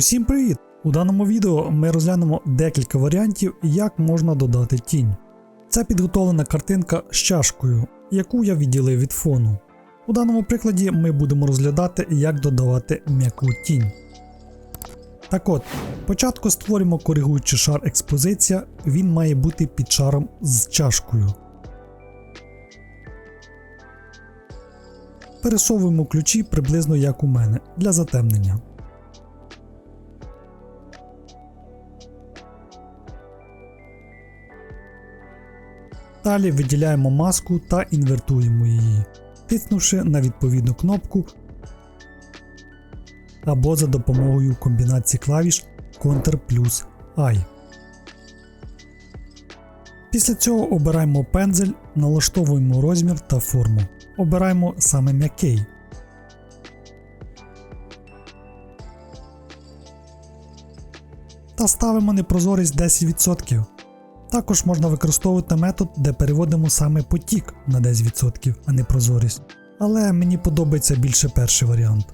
Усім привіт! У даному відео ми розглянемо декілька варіантів, як можна додати тінь. Це підготовлена картинка з чашкою, яку я відділив від фону. У даному прикладі ми будемо розглядати, як додавати м'яку тінь. Так от, спочатку створимо коригуючий шар експозиція, він має бути під шаром з чашкою. Пересовуємо ключі приблизно як у мене для затемнення. Далі виділяємо маску та інвертуємо її, тиснувши на відповідну кнопку або за допомогою комбінації клавіш Ctrl плюс I. Після цього обираємо пензель, налаштовуємо розмір та форму. Обираємо саме м'який. Та ставимо непрозорість 10%. Також можна використовувати метод, де переводимо саме потік на 10%, а не прозорість. Але мені подобається більше перший варіант.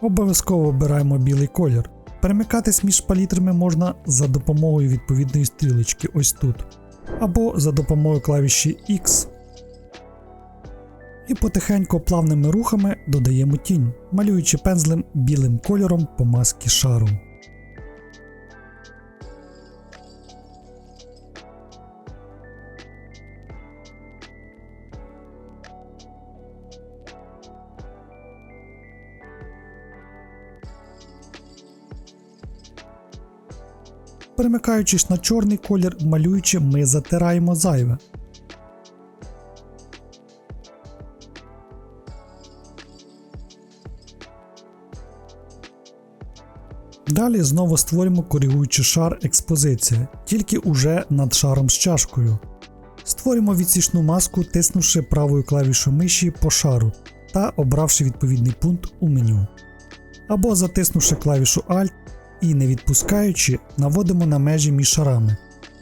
Обов'язково обираємо білий колір. Перемикатись між палітрами можна за допомогою відповідної стрілочки ось тут, або за допомогою клавіші X. І потихеньку плавними рухами додаємо тінь, малюючи пензлем білим кольором по маскі шару. Перемикаючись на чорний колір, малюючи, ми затираємо зайве. Далі знову створюємо коригуючий шар експозиція, тільки уже над шаром з чашкою. Створюємо відсічну маску, тиснувши правою клавішою миші по шару та обравши відповідний пункт у меню. Або затиснувши клавішу Alt і не відпускаючи, наводимо на межі між шарами,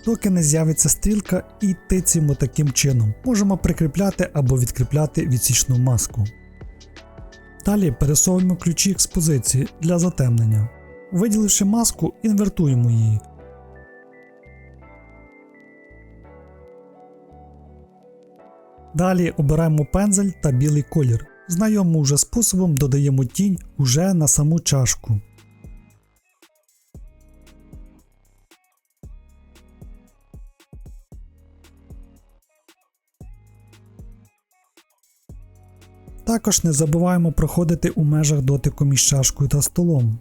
доки не з'явиться стрілка і тицяємо таким чином. Можемо прикріпляти або відкріпляти відсічну маску. Далі пересовуємо ключі експозиції для затемнення. Виділивши маску, інвертуємо її. Далі обираємо пензель та білий колір. Знайомим уже способом додаємо тінь уже на саму чашку. Також не забуваємо проходити у межах дотику між чашкою та столом.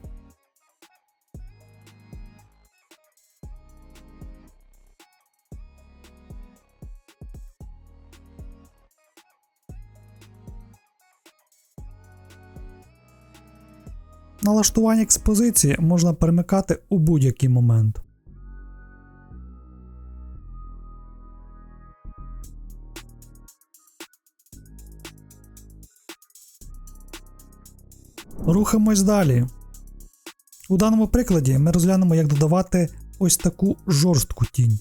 Налаштування експозиції можна перемикати у будь-який момент. Рухаємось далі. У даному прикладі ми розглянемо, як додавати ось таку жорстку тінь.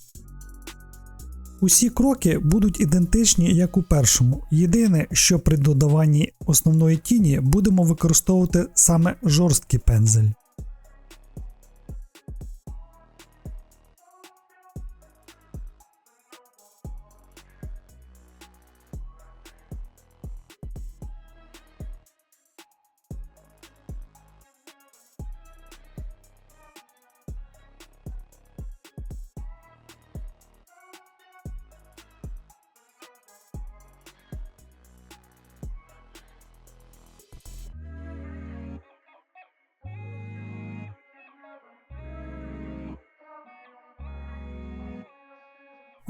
Усі кроки будуть ідентичні, як у першому. Єдине, що при додаванні основної тіні будемо використовувати саме жорсткий пензель.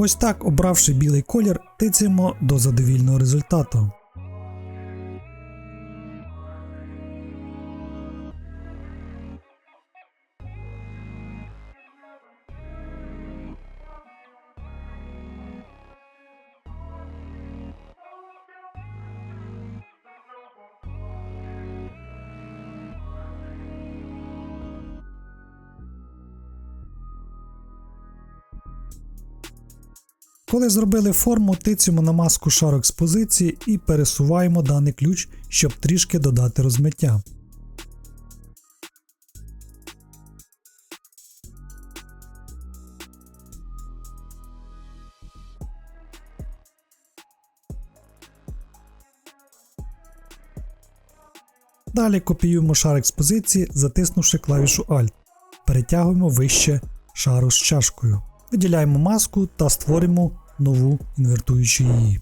Ось так, обравши білий колір, тицяємо до задовільного результату. Коли зробили форму, тицюємо на маску шар експозиції і пересуваємо даний ключ, щоб трішки додати розмиття. Далі копіюємо шар експозиції, затиснувши клавішу Alt. Перетягуємо вище шару з чашкою. Виділяємо маску та створимо нову, інвертуючи її.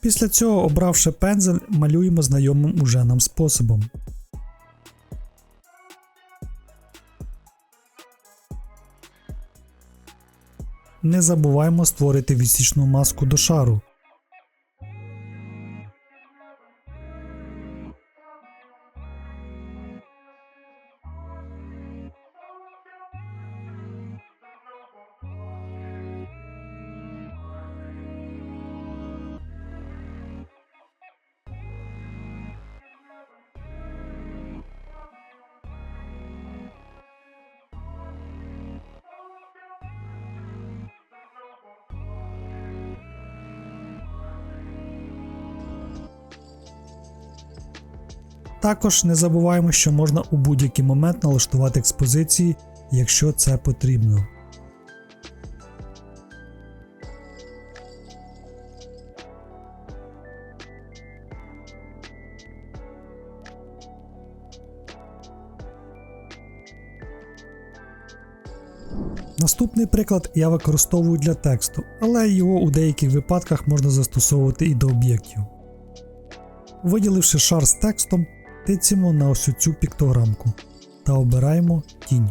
Після цього, обравши пензель, малюємо знайомим уже нам способом. Не забуваємо створити відсічну маску до шару. Також не забуваємо, що можна у будь-який момент налаштувати експозиції, якщо це потрібно. Наступний приклад я використовую для тексту, але його у деяких випадках можна застосовувати і до об'єктів. Виділивши шар з текстом, тицємо на ось цю піктограмку та обираємо тінь.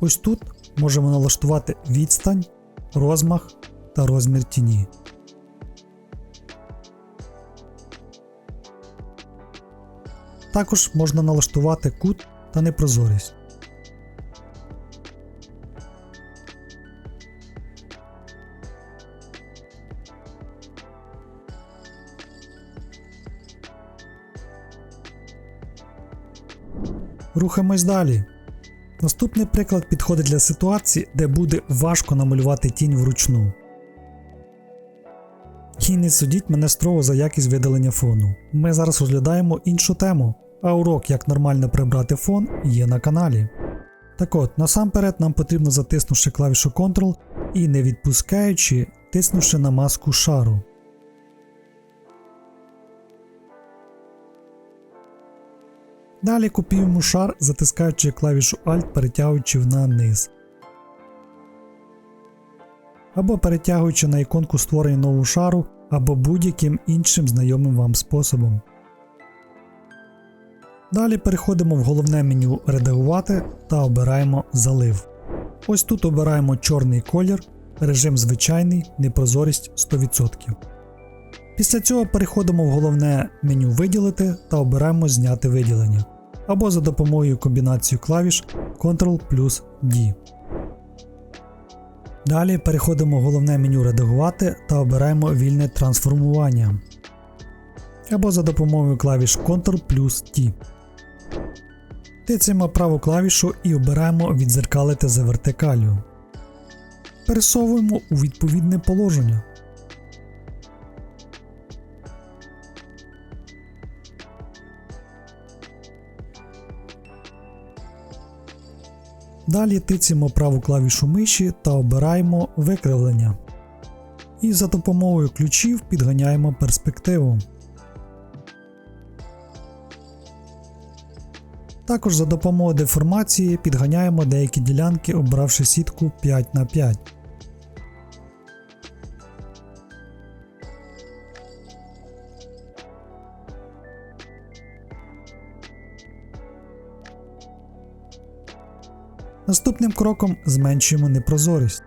Ось тут можемо налаштувати відстань, розмах та розмір тіні. Також можна налаштувати кут та непрозорість. Рухаємось далі. Наступний приклад підходить для ситуації, де буде важко намалювати тінь вручну. І не судіть мене строго за якість видалення фону. Ми зараз розглядаємо іншу тему, а урок, як нормально прибрати фон, є на каналі. Так от, насамперед нам потрібно затиснувши клавішу Ctrl і не відпускаючи, тиснувши на маску шару. Далі копіюємо шар, затискаючи клавішу Alt, перетягуючи на низ. Або перетягуючи на іконку створення нового шару, або будь-яким іншим знайомим вам способом. Далі переходимо в головне меню Редагувати та обираємо Залив. Ось тут обираємо чорний колір, режим звичайний, непрозорість 100%. Після цього переходимо в головне меню Виділити та обираємо Зняти виділення або за допомогою комбінації клавіш Ctrl плюс D. Далі переходимо в головне меню Редагувати та обираємо вільне трансформування або за допомогою клавіш Ctrl плюс T. Тицяємо праву клавішу і обираємо відзеркалити за вертикалю. Пересовуємо у відповідне положення. Далі тицяємо праву клавішу миші та обираємо викривлення. І за допомогою ключів підганяємо перспективу. Також за допомогою деформації підганяємо деякі ділянки, обравши сітку 5х5. Наступним кроком зменшуємо непрозорість.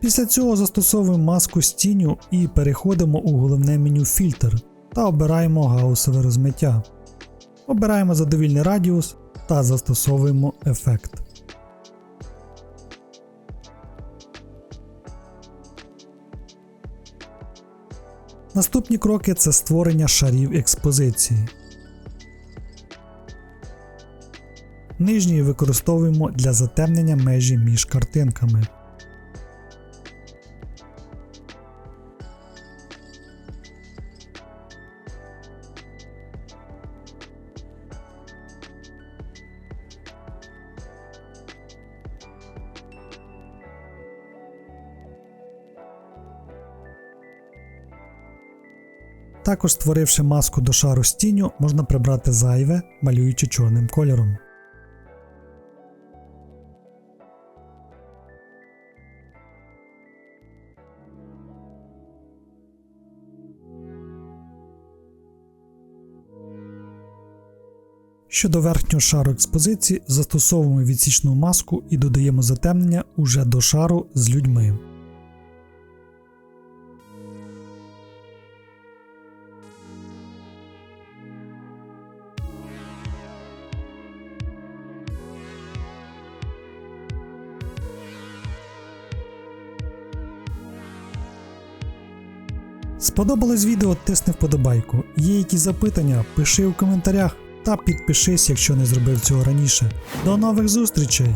Після цього застосовуємо маску з тінню і переходимо у головне меню Фільтр та обираємо гаусове розмиття. Обираємо задовільний радіус та застосовуємо ефект. Наступні кроки це створення шарів експозиції. Нижній використовуємо для затемнення межі між картинками. Також створивши маску до шару з тінню, можна прибрати зайве, малюючи чорним кольором. Щодо верхнього шару експозиції, застосовуємо відсічну маску і додаємо затемнення уже до шару з людьми. Сподобалось відео, тисни вподобайку. Є якісь запитання, пиши у коментарях та підпишись, якщо не зробив цього раніше. До нових зустрічей!